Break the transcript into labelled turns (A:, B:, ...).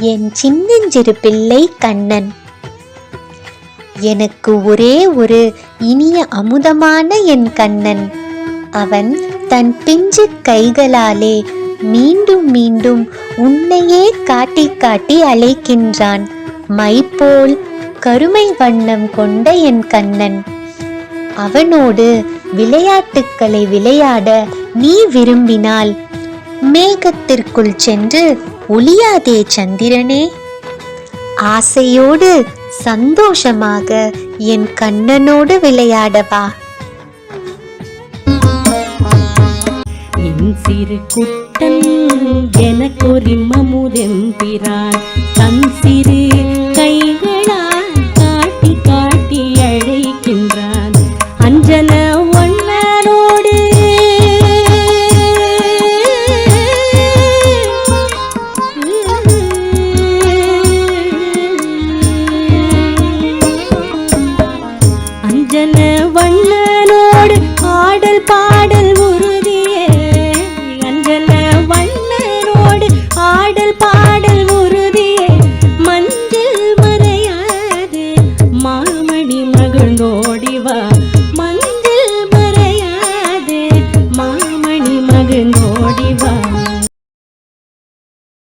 A: என் சின்னஞ்சிறு பிள்ளை கண்ணன். எனக்கு ஒரே ஒரு இனிய அமுதமான என் கண்ணன். அவன் தன் பிஞ்சு கைகளாலே மீண்டும் மீண்டும் உன்னையே காட்டி காட்டி அழைக்கின்றான். மை போல் கருமை வண்ணம் கொண்ட என் கண்ணன். அவனோடு விளையாட்டுக்களை விளையாட நீ விரும்பினால் மேகத்திற்குள் சென்று ஒளியாதே சந்திரனே. ஆசையோடு சந்தோஷமாக என் கண்ணனோடு விளையாடவா
B: என் சிறு குட்டன் எனக்கொரு மமுதெம்பிரான் தன் சிறு ஓடிவா